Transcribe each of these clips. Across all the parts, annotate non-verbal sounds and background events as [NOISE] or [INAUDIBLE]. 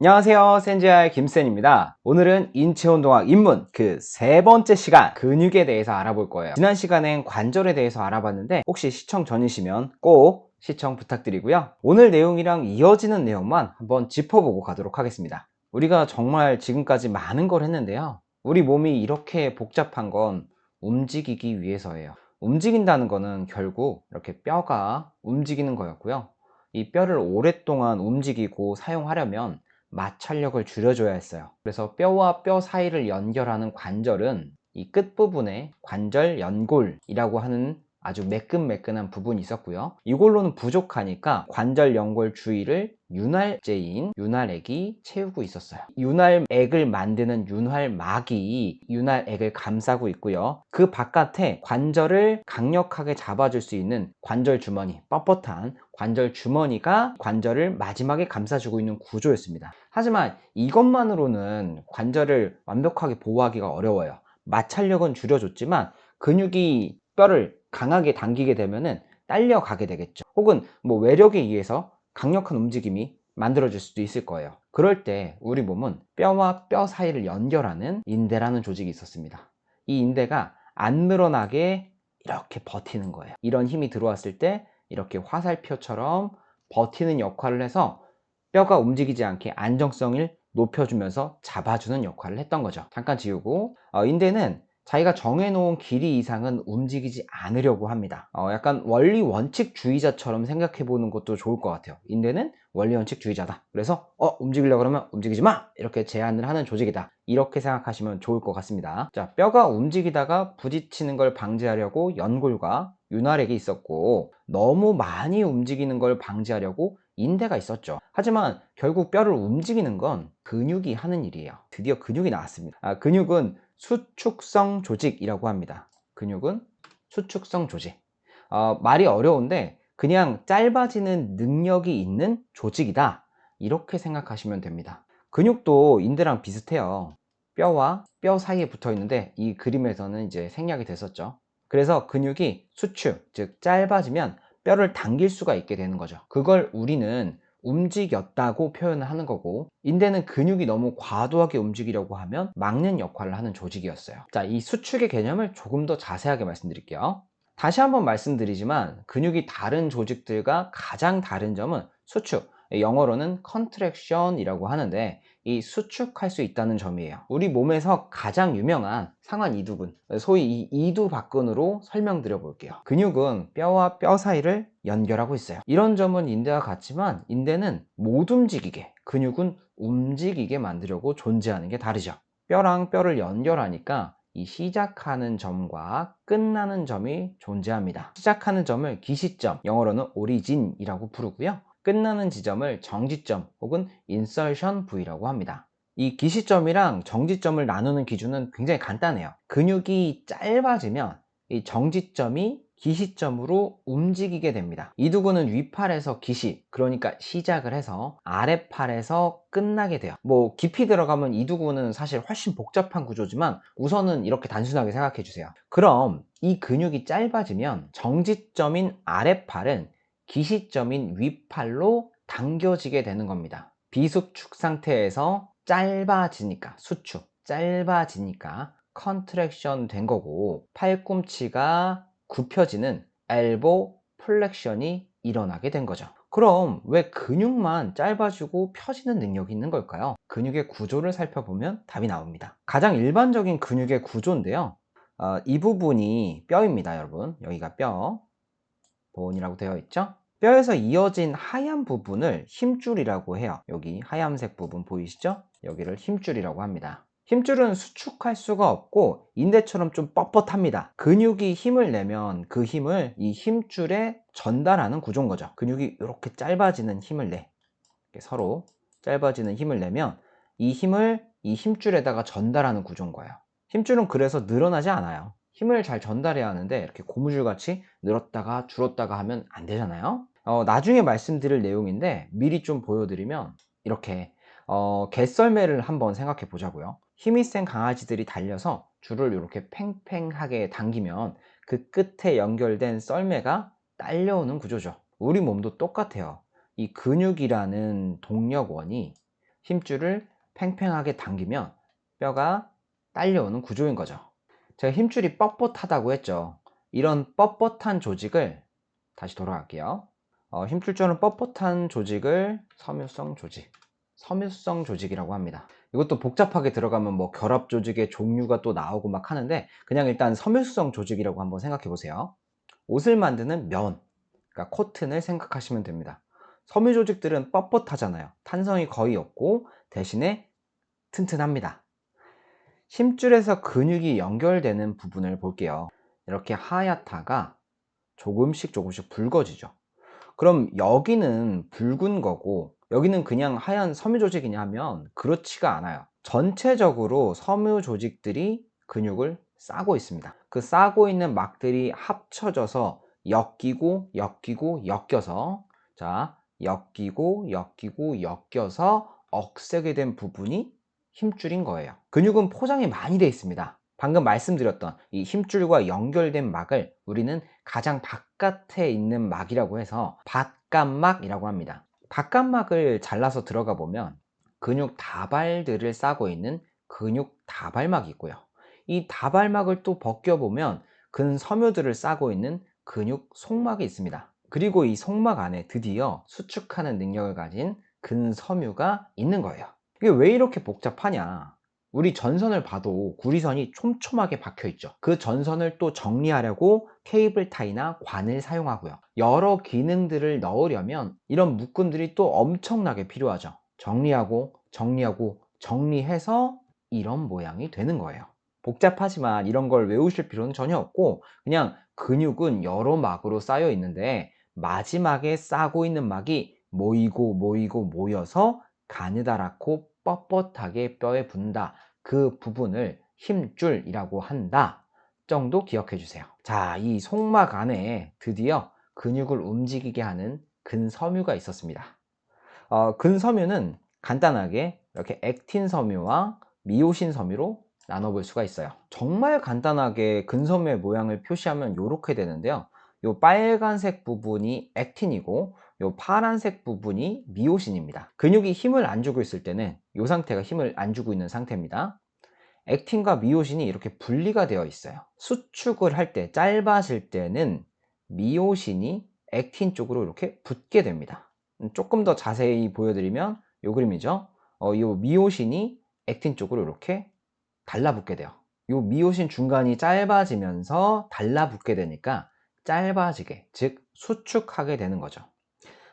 안녕하세요. 센지아의 김센입니다. 오늘은 인체운동학 입문 그 세 번째 시간 근육에 대해서 알아볼 거예요. 지난 시간엔 관절에 대해서 알아봤는데 혹시 시청 전이시면 꼭 시청 부탁드리고요. 오늘 내용이랑 이어지는 내용만 한번 짚어보고 가도록 하겠습니다. 우리가 정말 지금까지 많은 걸 했는데요. 우리 몸이 이렇게 복잡한 건 움직이기 위해서예요. 움직인다는 거는 결국 이렇게 뼈가 움직이는 거였고요. 이 뼈를 오랫동안 움직이고 사용하려면 마찰력을 줄여줘야 했어요. 그래서 뼈와 뼈 사이를 연결하는 관절은 이 끝부분에 관절 연골이라고 하는 아주 매끈매끈한 부분이 있었고요. 이걸로는 부족하니까 관절 연골 주위를 윤활제인 윤활액이 채우고 있었어요. 윤활액을 만드는 윤활막이 윤활액을 감싸고 있고요. 그 바깥에 관절을 강력하게 잡아줄 수 있는 관절 주머니, 뻣뻣한 관절 주머니가 관절을 마지막에 감싸주고 있는 구조였습니다. 하지만 이것만으로는 관절을 완벽하게 보호하기가 어려워요. 마찰력은 줄여줬지만 근육이 뼈를 강하게 당기게 되면은 딸려가게 되겠죠. 혹은 뭐 외력에 의해서 강력한 움직임이 만들어질 수도 있을 거예요. 그럴 때 우리 몸은 뼈와 뼈 사이를 연결하는 인대라는 조직이 있었습니다. 이 인대가 안 늘어나게 이렇게 버티는 거예요. 이런 힘이 들어왔을 때 이렇게 화살표처럼 버티는 역할을 해서 뼈가 움직이지 않게 안정성을 높여주면서 잡아주는 역할을 했던 거죠. 잠깐 지우고 어, 인대는 자기가 정해놓은 길이 이상은 움직이지 않으려고 합니다. 어, 약간 원리 원칙주의자처럼 생각해 보는 것도 좋을 것 같아요. 인대는 원리 원칙주의자다. 그래서 어 움직이려고 그러면 움직이지 마 이렇게 제안을 하는 조직이다. 이렇게 생각하시면 좋을 것 같습니다. 자 뼈가 움직이다가 부딪히는 걸 방지하려고 연골과 윤활액이 있었고 너무 많이 움직이는 걸 방지하려고 인대가 있었죠. 하지만 결국 뼈를 움직이는 건 근육이 하는 일이에요. 드디어 근육이 나왔습니다. 아, 근육은 수축성 조직이라고 합니다. 근육은 수축성 조직. 어, 말이 어려운데 그냥 짧아지는 능력이 있는 조직이다. 이렇게 생각하시면 됩니다. 근육도 인대랑 비슷해요. 뼈와 뼈 사이에 붙어 있는데 이 그림에서는 이제 생략이 됐었죠. 그래서 근육이 수축, 즉 짧아지면 뼈를 당길 수가 있게 되는 거죠. 그걸 우리는 움직였다고 표현을 하는 거고 인대는 근육이 너무 과도하게 움직이려고 하면 막는 역할을 하는 조직이었어요. 자 이 수축의 개념을 조금 더 자세하게 말씀드릴게요. 다시 한번 말씀드리지만 근육이 다른 조직들과 가장 다른 점은 수축 영어로는 컨트랙션이라고 하는데 이 수축할 수 있다는 점이에요. 우리 몸에서 가장 유명한 상완 이두근, 소위 이 이두 박근으로 설명드려 볼게요. 근육은 뼈와 뼈 사이를 연결하고 있어요. 이런 점은 인대와 같지만 인대는 못 움직이게, 근육은 움직이게 만들려고 존재하는 게 다르죠. 뼈랑 뼈를 연결하니까 이 시작하는 점과 끝나는 점이 존재합니다. 시작하는 점을 기시점, 영어로는 오리진이라고 부르고요. 끝나는 지점을 정지점 혹은 인설션 부위라고 합니다. 이 기시점이랑 정지점을 나누는 기준은 굉장히 간단해요. 근육이 짧아지면 이 정지점이 기시점으로 움직이게 됩니다. 이두근은 위팔에서 기시, 그러니까 시작을 해서 아래팔에서 끝나게 돼요. 뭐 깊이 들어가면 이두근은 사실 훨씬 복잡한 구조지만 우선은 이렇게 단순하게 생각해 주세요. 그럼 이 근육이 짧아지면 정지점인 아래팔은 기시점인 위팔로 당겨지게 되는 겁니다. 비수축 상태에서 짧아지니까 수축, 짧아지니까 컨트랙션 된 거고 팔꿈치가 굽혀지는 엘보 플렉션이 일어나게 된 거죠. 그럼 왜 근육만 짧아지고 펴지는 능력이 있는 걸까요? 근육의 구조를 살펴보면 답이 나옵니다. 가장 일반적인 근육의 구조인데요. 어, 이 부분이 뼈입니다, 여러분. 여기가 뼈. 본이라고 되어 있죠? 뼈에서 이어진 하얀 부분을 힘줄이라고 해요. 여기 하얀색 부분 보이시죠? 여기를 힘줄이라고 합니다. 힘줄은 수축할 수가 없고 인대처럼 좀 뻣뻣합니다. 근육이 힘을 내면 그 힘을 이 힘줄에 전달하는 구조인 거죠. 근육이 이렇게 짧아지는 힘을 내. 서로 짧아지는 힘을 내면 이 힘을 이 힘줄에다가 전달하는 구조인 거예요. 힘줄은 그래서 늘어나지 않아요. 힘을 잘 전달해야 하는데 이렇게 고무줄 같이 늘었다가 줄었다가 하면 안 되잖아요. 어, 나중에 말씀드릴 내용인데 미리 좀 보여드리면 이렇게 어, 개썰매를 한번 생각해 보자고요. 힘이 센 강아지들이 달려서 줄을 이렇게 팽팽하게 당기면 그 끝에 연결된 썰매가 딸려오는 구조죠. 우리 몸도 똑같아요. 이 근육이라는 동력원이 힘줄을 팽팽하게 당기면 뼈가 딸려오는 구조인 거죠. 제가 힘줄이 뻣뻣하다고 했죠. 이런 뻣뻣한 조직을 다시 돌아갈게요. 어, 힘줄처럼 뻣뻣한 조직을 섬유성 조직, 섬유성 조직이라고 합니다. 이것도 복잡하게 들어가면 뭐 결합 조직의 종류가 또 나오고 막 하는데 그냥 일단 섬유성 조직이라고 한번 생각해 보세요. 옷을 만드는 면, 그러니까 코튼을 생각하시면 됩니다. 섬유 조직들은 뻣뻣하잖아요. 탄성이 거의 없고 대신에 튼튼합니다. 힘줄에서 근육이 연결되는 부분을 볼게요. 이렇게 하얗다가 조금씩 조금씩 붉어지죠. 그럼 여기는 붉은 거고 여기는 그냥 하얀 섬유 조직이냐 하면 그렇지가 않아요. 전체적으로 섬유 조직들이 근육을 싸고 있습니다. 그 싸고 있는 막들이 합쳐져서 엮이고 엮이고 엮여서 자 엮이고 엮이고 엮여서 억세게 된 부분이 힘줄인 거예요. 근육은 포장이 많이 되어 있습니다. 방금 말씀드렸던 이 힘줄과 연결된 막을 우리는 가장 바깥에 있는 막이라고 해서 바깥막이라고 합니다. 바깥막을 잘라서 들어가 보면 근육 다발들을 싸고 있는 근육 다발막이 있고요. 이 다발막을 또 벗겨보면 근섬유들을 싸고 있는 근육 속막이 있습니다. 그리고 이 속막 안에 드디어 수축하는 능력을 가진 근섬유가 있는 거예요. 이게 왜 이렇게 복잡하냐? 우리 전선을 봐도 구리선이 촘촘하게 박혀 있죠. 그 전선을 또 정리하려고 케이블 타이나 관을 사용하고요. 여러 기능들을 넣으려면 이런 묶음들이 또 엄청나게 필요하죠. 정리하고 정리하고 정리해서 이런 모양이 되는 거예요. 복잡하지만 이런 걸 외우실 필요는 전혀 없고 그냥 근육은 여러 막으로 쌓여 있는데 마지막에 싸고 있는 막이 모이고 모이고 모여서 가느다랗고 뻣뻣하게 뼈에 붙는다. 그 부분을 힘줄이라고 한다. 정도 기억해 주세요. 자, 이 속막 안에 드디어 근육을 움직이게 하는 근섬유가 있었습니다. 어, 근섬유는 간단하게 이렇게 액틴 섬유와 미오신 섬유로 나눠볼 수가 있어요. 정말 간단하게 근섬유의 모양을 표시하면 이렇게 되는데요. 이 빨간색 부분이 액틴이고 이 파란색 부분이 미오신입니다. 근육이 힘을 안 주고 있을 때는 이 상태가 힘을 안 주고 있는 상태입니다. 액틴과 미오신이 이렇게 분리가 되어 있어요. 수축을 할 때, 짧아질 때는 미오신이 액틴 쪽으로 이렇게 붙게 됩니다. 음, 조금 더 자세히 보여드리면 이 그림이죠. 어, 이 미오신이 액틴 쪽으로 이렇게 달라붙게 돼요. 이 미오신 중간이 짧아지면서 달라붙게 되니까 짧아지게, 즉 수축하게 되는 거죠.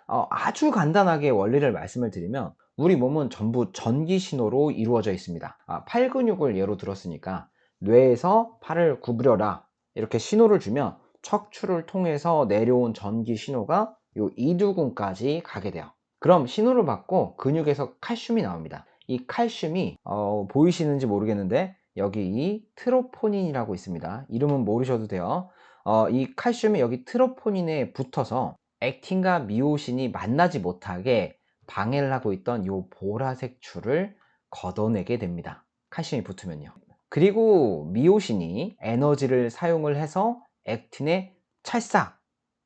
어, 아주 간단하게 원리를 말씀을 드리면 우리 몸은 전부 전기 신호로 이루어져 있습니다. 아, 팔 근육을 예로 들었으니까 뇌에서 팔을 구부려라 이렇게 신호를 주면 척추를 통해서 내려온 전기 신호가 요 이두근까지 가게 돼요. 그럼 신호를 받고 근육에서 칼슘이 나옵니다. 이 칼슘이 어, 보이시는지 모르겠는데 여기 이 트로포닌이라고 있습니다. 이름은 모르셔도 돼요. 어, 이 칼슘이 여기 트로포닌에 붙어서 액틴과 미오신이 만나지 못하게 방해를 하고 있던 이 보라색 줄을 걷어내게 됩니다. 칼슘이 붙으면요. 그리고 미오신이 에너지를 사용을 해서 액틴에 찰싹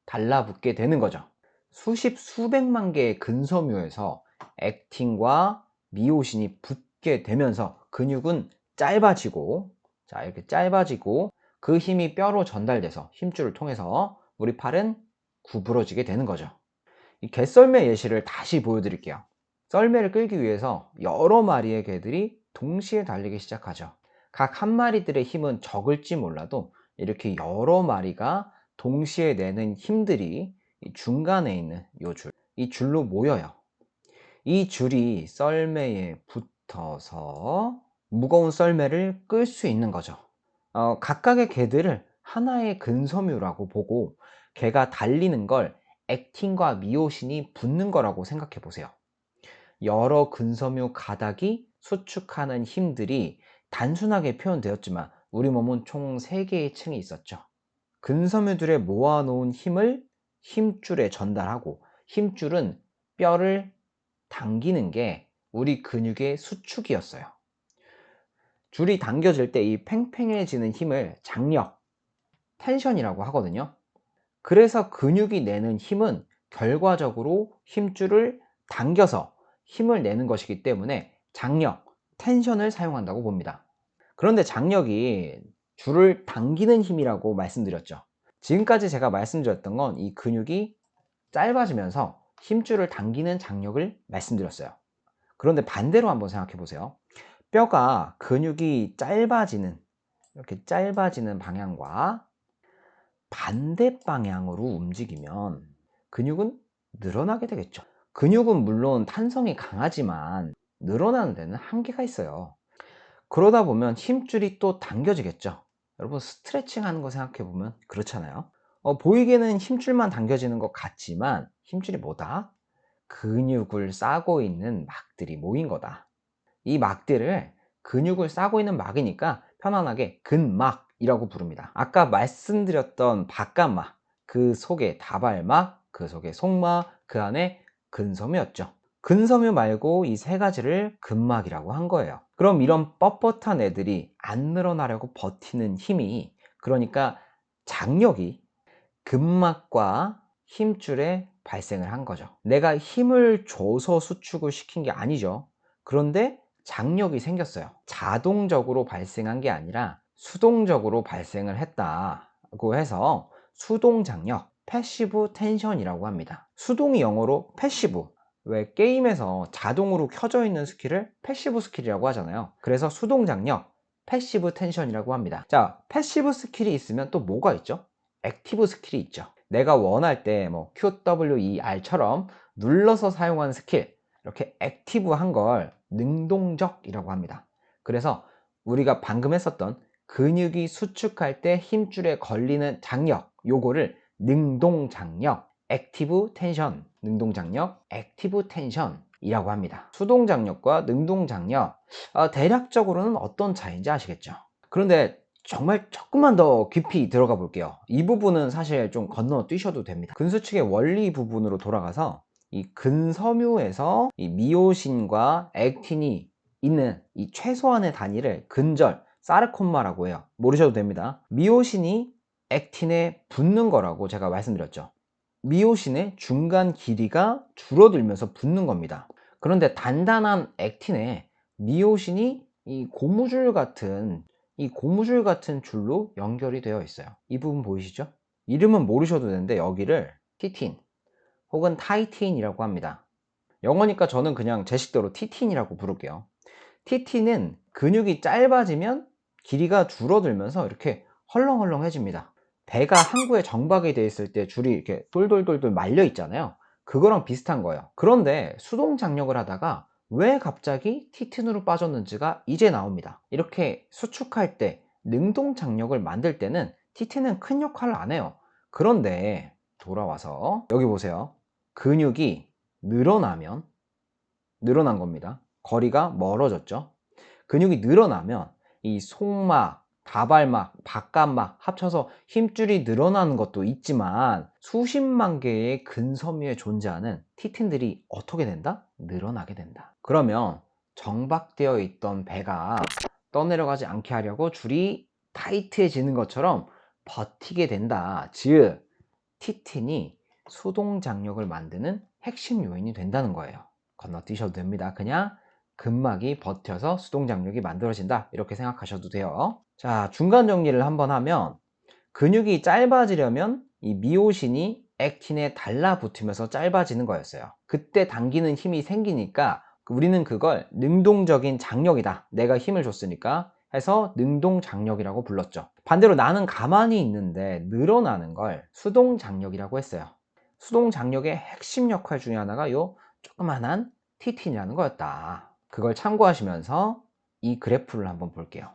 달라붙게 되는 거죠. 수십 수백만 개의 근섬유에서 액틴과 미오신이 붙게 되면서 근육은 짧아지고 자 이렇게 짧아지고 그 힘이 뼈로 전달돼서 힘줄을 통해서 우리 팔은 구부러지게 되는 거죠. 이 개썰매 예시를 다시 보여드릴게요. 썰매를 끌기 위해서 여러 마리의 개들이 동시에 달리기 시작하죠. 각 한 마리들의 힘은 적을지 몰라도 이렇게 여러 마리가 동시에 내는 힘들이 중간에 있는 이 줄, 이 줄로 모여요. 이 줄이 썰매에 붙어서 무거운 썰매를 끌 수 있는 거죠. 어, 각각의 개들을 하나의 근섬유라고 보고 개가 달리는 걸 액틴과 미오신이 붙는 거라고 생각해 보세요. 여러 근섬유 가닥이 수축하는 힘들이 단순하게 표현되었지만 우리 몸은 총 3개의 층이 있었죠. 근섬유들의 모아놓은 힘을 힘줄에 전달하고 힘줄은 뼈를 당기는 게 우리 근육의 수축이었어요. 줄이 당겨질 때 이 팽팽해지는 힘을 장력, 텐션이라고 하거든요. 그래서 근육이 내는 힘은 결과적으로 힘줄을 당겨서 힘을 내는 것이기 때문에 장력, 텐션을 사용한다고 봅니다. 그런데 장력이 줄을 당기는 힘이라고 말씀드렸죠. 지금까지 제가 말씀드렸던 건 이 근육이 짧아지면서 힘줄을 당기는 장력을 말씀드렸어요. 그런데 반대로 한번 생각해 보세요. 뼈가 근육이 짧아지는 이렇게 짧아지는 방향과 반대 방향으로 움직이면 근육은 늘어나게 되겠죠. 근육은 물론 탄성이 강하지만 늘어나는 데는 한계가 있어요. 그러다 보면 힘줄이 또 당겨지겠죠. 여러분 스트레칭 하는 거 생각해 보면 그렇잖아요. 어, 보이기에는 힘줄만 당겨지는 것 같지만 힘줄이 뭐다? 근육을 싸고 있는 막들이 모인 거다. 이 막들을 근육을 싸고 있는 막이니까 편안하게 근막 이라고 부릅니다. 아까 말씀드렸던 바깥막, 그 속에 다발막, 그 속에 속막, 그 안에 근섬유였죠. 근섬유 말고 이 세 가지를 근막이라고 한 거예요. 그럼 이런 뻣뻣한 애들이 안 늘어나려고 버티는 힘이 그러니까 장력이 근막과 힘줄에 발생을 한 거죠. 내가 힘을 줘서 수축을 시킨 게 아니죠. 그런데 장력이 생겼어요. 자동적으로 발생한 게 아니라 수동적으로 발생을 했다고 해서 수동 장력, 패시브 텐션이라고 합니다. 수동이 영어로 패시브. 왜 게임에서 자동으로 켜져 있는 스킬을 패시브 스킬이라고 하잖아요. 그래서 수동 장력, 패시브 텐션이라고 합니다. 자, 패시브 스킬이 있으면 또 뭐가 있죠? 액티브 스킬이 있죠. 내가 원할 때 뭐 QWER처럼 눌러서 사용하는 스킬, 이렇게 액티브한 걸 능동적이라고 합니다. 그래서 우리가 방금 했었던 근육이 수축할 때 힘줄에 걸리는 장력, 요거를 능동장력, 액티브 텐션, 능동장력, 액티브 텐션이라고 합니다. 수동장력과 능동장력, 어, 대략적으로는 어떤 차이인지 아시겠죠? 그런데 정말 조금만 더 깊이 들어가 볼게요. 이 부분은 사실 좀 건너 뛰셔도 됩니다. 근수축의 원리 부분으로 돌아가서 이 근섬유에서 이 미오신과 액틴이 있는 이 최소한의 단위를 근절, 사르콤마라고 해요. 모르셔도 됩니다. 미오신이 액틴에 붙는 거라고 제가 말씀드렸죠. 미오신의 중간 길이가 줄어들면서 붙는 겁니다. 그런데 단단한 액틴에 미오신이 이 고무줄 같은 이 고무줄 같은 줄로 연결이 되어 있어요. 이 부분 보이시죠? 이름은 모르셔도 되는데 여기를 티틴 혹은 타이틴이라고 합니다. 영어니까 저는 그냥 제 식대로 티틴이라고 부를게요. 티틴은 근육이 짧아지면 길이가 줄어들면서 이렇게 헐렁헐렁해집니다. 배가 항구에 정박이 되어 있을 때 줄이 이렇게 돌돌돌돌 말려 있잖아요. 그거랑 비슷한 거예요. 그런데 수동 장력을 하다가 왜 갑자기 티틴으로 빠졌는지가 이제 나옵니다. 이렇게 수축할 때 능동 장력을 만들 때는 티틴은 큰 역할을 안 해요. 그런데 돌아와서 여기 보세요. 근육이 늘어나면 늘어난 겁니다. 거리가 멀어졌죠. 근육이 늘어나면 이 속막, 다발막, 바깥막 합쳐서 힘줄이 늘어나는 것도 있지만 수십만 개의 근섬유에 존재하는 티틴들이 어떻게 된다? 늘어나게 된다. 그러면 정박되어 있던 배가 떠내려가지 않게 하려고 줄이 타이트해지는 것처럼 버티게 된다. 즉, 티틴이 수동 장력을 만드는 핵심 요인이 된다는 거예요. 건너뛰셔도 됩니다. 그냥 근막이 버텨서 수동 장력이 만들어진다. 이렇게 생각하셔도 돼요. 자, 중간 정리를 한번 하면 근육이 짧아지려면 이 미오신이 액틴에 달라붙으면서 짧아지는 거였어요. 그때 당기는 힘이 생기니까 우리는 그걸 능동적인 장력이다. 내가 힘을 줬으니까 해서 능동 장력이라고 불렀죠. 반대로 나는 가만히 있는데 늘어나는 걸 수동 장력이라고 했어요. 수동 장력의 핵심 역할 중에 하나가 요 조그만한 티틴이라는 거였다. 그걸 참고하시면서 이 그래프를 한번 볼게요.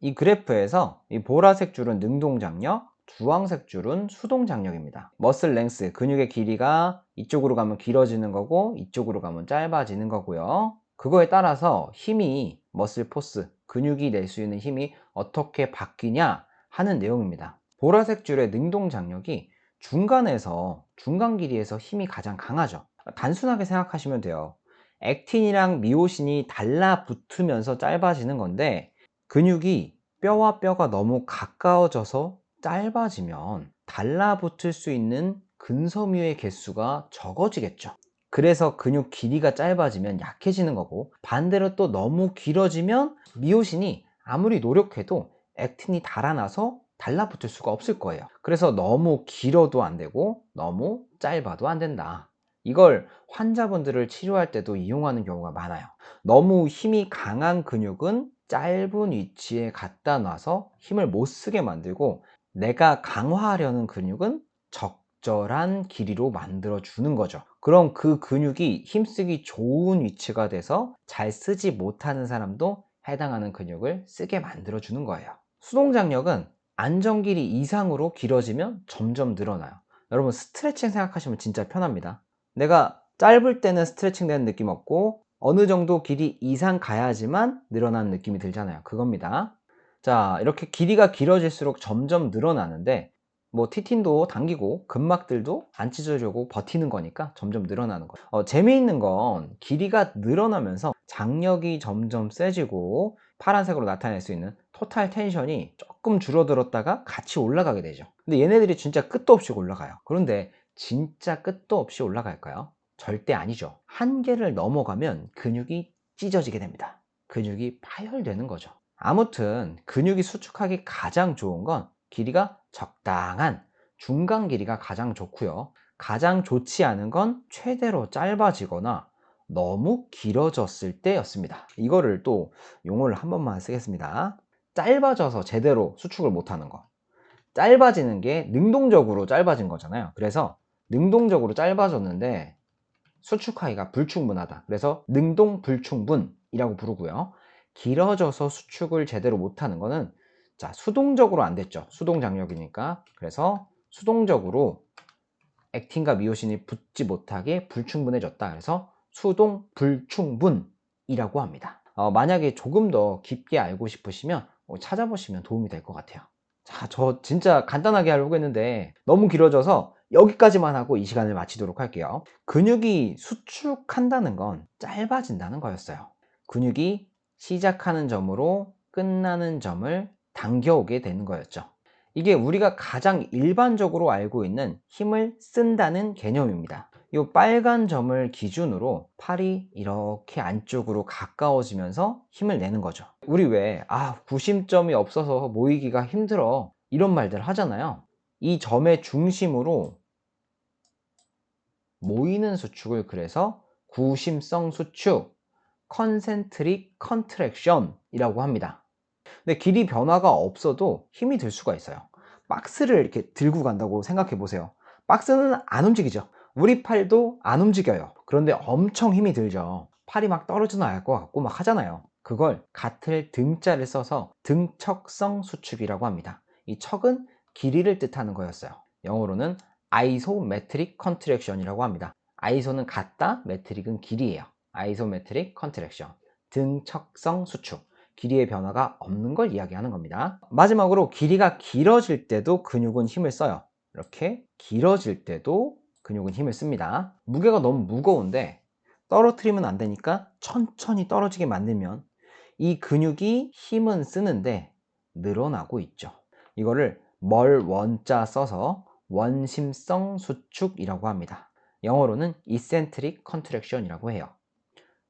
이 그래프에서 이 보라색 줄은 능동 장력, 주황색 줄은 수동 장력입니다. 머슬 랭스, 근육의 길이가 이쪽으로 가면 길어지는 거고 이쪽으로 가면 짧아지는 거고요. 그거에 따라서 힘이 머슬 포스, 근육이 낼 수 있는 힘이 어떻게 바뀌냐 하는 내용입니다. 보라색 줄의 능동 장력이 중간에서 중간 길이에서 힘이 가장 강하죠. 단순하게 생각하시면 돼요. 액틴이랑 미오신이 달라붙으면서 짧아지는 건데 근육이 뼈와 뼈가 너무 가까워져서 짧아지면 달라붙을 수 있는 근섬유의 개수가 적어지겠죠. 그래서 근육 길이가 짧아지면 약해지는 거고 반대로 또 너무 길어지면 미오신이 아무리 노력해도 액틴이 달아나서 달라붙을 수가 없을 거예요. 그래서 너무 길어도 안 되고 너무 짧아도 안 된다. 이걸 환자분들을 치료할 때도 이용하는 경우가 많아요. 너무 힘이 강한 근육은 짧은 위치에 갖다 놔서 힘을 못 쓰게 만들고 내가 강화하려는 근육은 적절한 길이로 만들어 주는 거죠. 그럼 그 근육이 힘쓰기 좋은 위치가 돼서 잘 쓰지 못하는 사람도 해당하는 근육을 쓰게 만들어 주는 거예요. 수동장력은 안정 길이 이상으로 길어지면 점점 늘어나요. 여러분 스트레칭 생각하시면 진짜 편합니다. 내가 짧을 때는 스트레칭 되는 느낌 없고 어느 정도 길이 이상 가야지만 늘어나는 느낌이 들잖아요. 그겁니다. 자, 이렇게 길이가 길어질수록 점점 늘어나는데 뭐 티틴도 당기고 근막들도 안 찢어지려고 버티는 거니까 점점 늘어나는 거예요. 어, 재미있는 건 길이가 늘어나면서 장력이 점점 세지고 파란색으로 나타낼 수 있는 토탈 텐션이 조금 줄어들었다가 같이 올라가게 되죠. 근데 얘네들이 진짜 끝도 없이 올라가요. 그런데 진짜 끝도 없이 올라갈까요? 절대 아니죠. 한계를 넘어가면 근육이 찢어지게 됩니다. 근육이 파열되는 거죠. 아무튼 근육이 수축하기 가장 좋은 건 길이가 적당한 중간 길이가 가장 좋고요. 가장 좋지 않은 건 최대로 짧아지거나 너무 길어졌을 때였습니다. 이거를 또 용어를 한 번만 쓰겠습니다. 짧아져서 제대로 수축을 못하는 거. 짧아지는 게 능동적으로 짧아진 거잖아요. 그래서 능동적으로 짧아졌는데 수축하기가 불충분하다. 그래서 능동 불충분이라고 부르고요. 길어져서 수축을 제대로 못하는 거는 자 수동적으로 안 됐죠. 수동 장력이니까. 그래서 수동적으로 액틴과 미오신이 붙지 못하게 불충분해졌다. 그래서 수동 불충분이라고 합니다. 어, 만약에 조금 더 깊게 알고 싶으시면 어, 찾아보시면 도움이 될 것 같아요. 자, 저 진짜 간단하게 하려고 했는데 너무 길어져서 여기까지만 하고 이 시간을 마치도록 할게요. 근육이 수축한다는 건 짧아진다는 거였어요. 근육이 시작하는 점으로 끝나는 점을 당겨오게 되는 거였죠. 이게 우리가 가장 일반적으로 알고 있는 힘을 쓴다는 개념입니다. 이 빨간 점을 기준으로 팔이 이렇게 안쪽으로 가까워지면서 힘을 내는 거죠. 우리 왜, 아, 구심점이 없어서 모이기가 힘들어. 이런 말들 하잖아요. 이 점의 중심으로 모이는 수축을 그래서 구심성 수축, 컨센트릭 컨트랙션이라고 합니다. 근데 길이 변화가 없어도 힘이 들 수가 있어요. 박스를 이렇게 들고 간다고 생각해 보세요. 박스는 안 움직이죠. 우리 팔도 안 움직여요. 그런데 엄청 힘이 들죠. 팔이 막 떨어져 나갈 것 같고 막 하잖아요. 그걸 같을 등자를 써서 등척성 수축이라고 합니다. 이 척은 길이를 뜻하는 거였어요. 영어로는 아이소메트릭 컨트랙션이라고 합니다. 아이소는 같다, 메트릭은 길이에요. 아이소메트릭 컨트랙션. 등척성 수축. 길이의 변화가 없는 걸 이야기하는 겁니다. 마지막으로 길이가 길어질 때도 근육은 힘을 써요. 이렇게 길어질 때도 근육은 힘을 씁니다. 무게가 너무 무거운데 떨어뜨리면 안 되니까 천천히 떨어지게 만들면 이 근육이 힘은 쓰는데 늘어나고 있죠. 이거를 멀 원자 써서 원심성 수축이라고 합니다. 영어로는 eccentric contraction이라고 해요.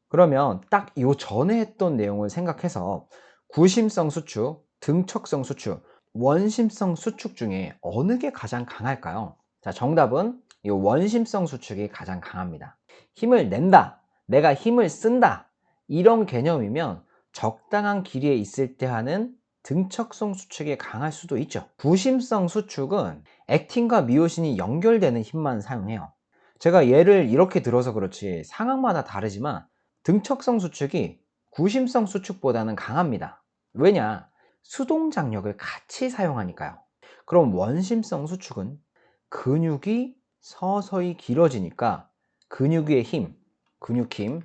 그러면 딱 요 전에 했던 내용을 생각해서 구심성 수축, 등척성 수축, 원심성 수축 중에 어느 게 가장 강할까요? 자, 정답은 이 원심성 수축이 가장 강합니다. 힘을 낸다, 내가 힘을 쓴다, 이런 개념이면 적당한 길이에 있을 때 하는 등척성 수축이 강할 수도 있죠. 구심성 수축은 액틴과 미오신이 연결되는 힘만 사용해요. 제가 예를 이렇게 들어서 그렇지 상황마다 다르지만 등척성 수축이 구심성 수축보다는 강합니다. 왜냐? 수동 장력을 같이 사용하니까요. 그럼 원심성 수축은 근육이 서서히 길어지니까 근육의 힘, 근육힘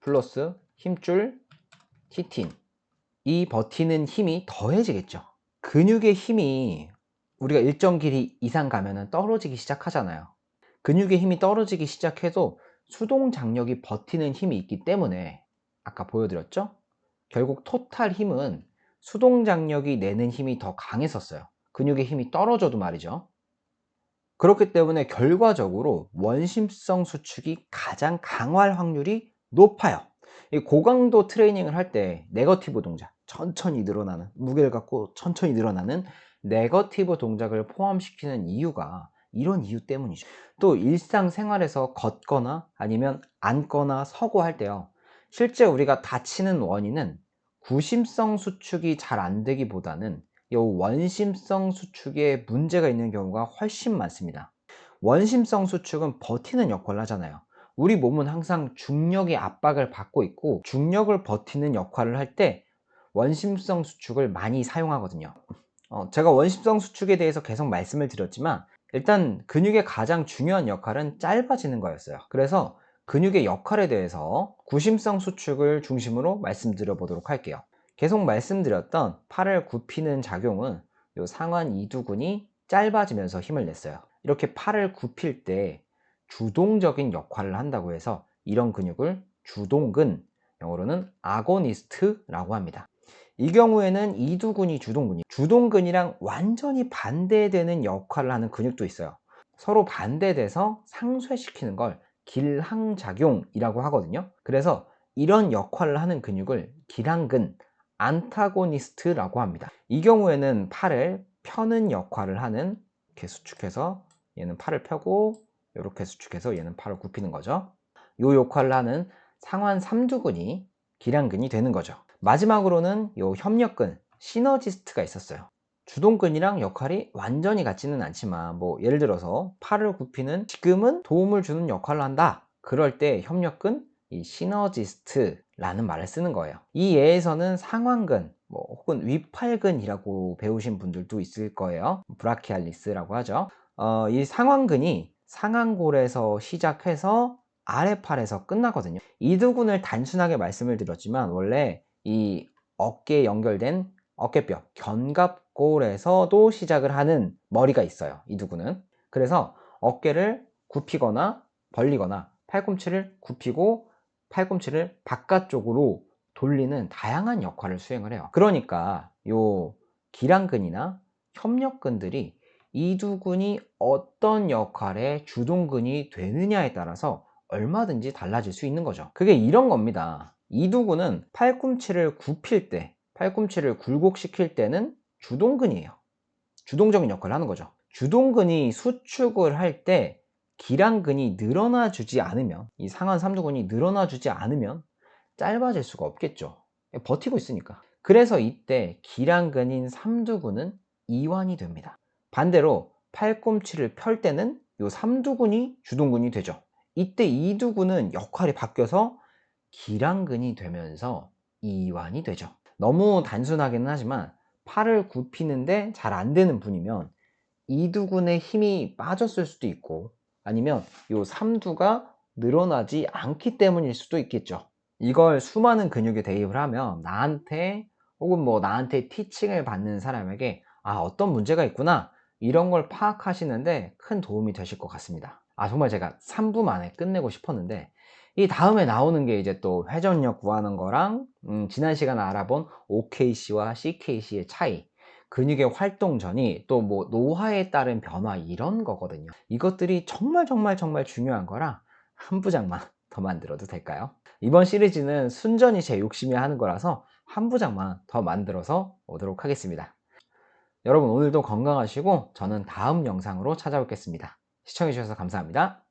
플러스 힘줄 티틴 이 버티는 힘이 더해지겠죠. 근육의 힘이 우리가 일정 길이 이상 가면 떨어지기 시작하잖아요. 근육의 힘이 떨어지기 시작해도 수동 장력이 버티는 힘이 있기 때문에 아까 보여드렸죠? 결국 토탈 힘은 수동 장력이 내는 힘이 더 강했었어요. 근육의 힘이 떨어져도 말이죠. 그렇기 때문에 결과적으로 원심성 수축이 가장 강화할 확률이 높아요. 이 고강도 트레이닝을 할 때 네거티브 동작, 천천히 늘어나는, 무게를 갖고 천천히 늘어나는 네거티브 동작을 포함시키는 이유가 이런 이유 때문이죠. 또 일상생활에서 걷거나 아니면 앉거나 서고 할 때요. 실제 우리가 다치는 원인은 구심성 수축이 잘 안 되기보다는 이 원심성 수축에 문제가 있는 경우가 훨씬 많습니다. 원심성 수축은 버티는 역할을 하잖아요. 우리 몸은 항상 중력의 압박을 받고 있고 중력을 버티는 역할을 할 때 원심성 수축을 많이 사용하거든요. 어, 제가 원심성 수축에 대해서 계속 말씀을 드렸지만 일단 근육의 가장 중요한 역할은 짧아지는 거였어요. 그래서 근육의 역할에 대해서 구심성 수축을 중심으로 말씀드려 보도록 할게요. 계속 말씀드렸던 팔을 굽히는 작용은 이 상완 이두근이 짧아지면서 힘을 냈어요. 이렇게 팔을 굽힐 때 주동적인 역할을 한다고 해서 이런 근육을 주동근, 영어로는 아고니스트라고 합니다. 이 경우에는 이두근이 주동근이 주동근이랑 완전히 반대되는 역할을 하는 근육도 있어요. 서로 반대돼서 상쇄시키는 걸 길항작용이라고 하거든요. 그래서 이런 역할을 하는 근육을 길항근, 안타고니스트라고 합니다. 이 경우에는 팔을 펴는 역할을 하는 이렇게 수축해서 얘는 팔을 펴고 이렇게 수축해서 얘는 팔을 굽히는 거죠. 이 역할을 하는 상완 삼두근이 기량근이 되는 거죠. 마지막으로는 이 협력근, 시너지스트가 있었어요. 주동근이랑 역할이 완전히 같지는 않지만 뭐 예를 들어서 팔을 굽히는 지금은 도움을 주는 역할을 한다. 그럴 때 협력근, 이 시너지스트라는 말을 쓰는 거예요. 이 예에서는 상완근, 뭐 혹은 위팔근이라고 배우신 분들도 있을 거예요. 브라키알리스라고 하죠. 어, 이 상완근이 상완골에서 시작해서 아래팔에서 끝나거든요. 이두근을 단순하게 말씀을 드렸지만 원래 이 어깨에 연결된 어깨뼈, 견갑골에서도 시작을 하는 머리가 있어요. 이두근은. 그래서 어깨를 굽히거나 벌리거나 팔꿈치를 굽히고 팔꿈치를 바깥쪽으로 돌리는 다양한 역할을 수행을 해요. 그러니까 요 기랑근이나 협력근들이 이 두 근이 어떤 역할의 주동근이 되느냐에 따라서 얼마든지 달라질 수 있는 거죠. 그게 이런 겁니다. 이두근은 팔꿈치를 굽힐 때, 팔꿈치를 굴곡시킬 때는 주동근이에요. 주동적인 역할을 하는 거죠. 주동근이 수축을 할 때 기랑근이 늘어나 주지 않으면, 이 상한 삼두근이 늘어나 주지 않으면 짧아질 수가 없겠죠. 버티고 있으니까. 그래서 이때 기랑근인 삼두근은 이완이 됩니다. 반대로 팔꿈치를 펼 때는 이 삼두근이 주동근이 되죠. 이때 이두근은 역할이 바뀌어서 기랑근이 되면서 이완이 되죠. 너무 단순하기는 하지만 팔을 굽히는데 잘 안 되는 분이면 이두근의 힘이 빠졌을 수도 있고 아니면 이 삼두가 늘어나지 않기 때문일 수도 있겠죠. 이걸 수많은 근육에 대입을 하면 나한테 혹은 뭐 나한테 티칭을 받는 사람에게 아 어떤 문제가 있구나 이런 걸 파악하시는데 큰 도움이 되실 것 같습니다. 아 정말 제가 3부 만에 끝내고 싶었는데 이 다음에 나오는 게 이제 또 회전력 구하는 거랑 음, 지난 시간에 알아본 OKC와 CKC의 차이 근육의 활동 전이 또 뭐 노화에 따른 변화 이런 거거든요. 이것들이 정말 정말 정말 중요한 거라 한 부장만 [LAUGHS] 더 만들어도 될까요? 이번 시리즈는 순전히 제 욕심이 하는 거라서 한 부장만 더 만들어서 오도록 하겠습니다. 여러분 오늘도 건강하시고 저는 다음 영상으로 찾아뵙겠습니다. 시청해주셔서 감사합니다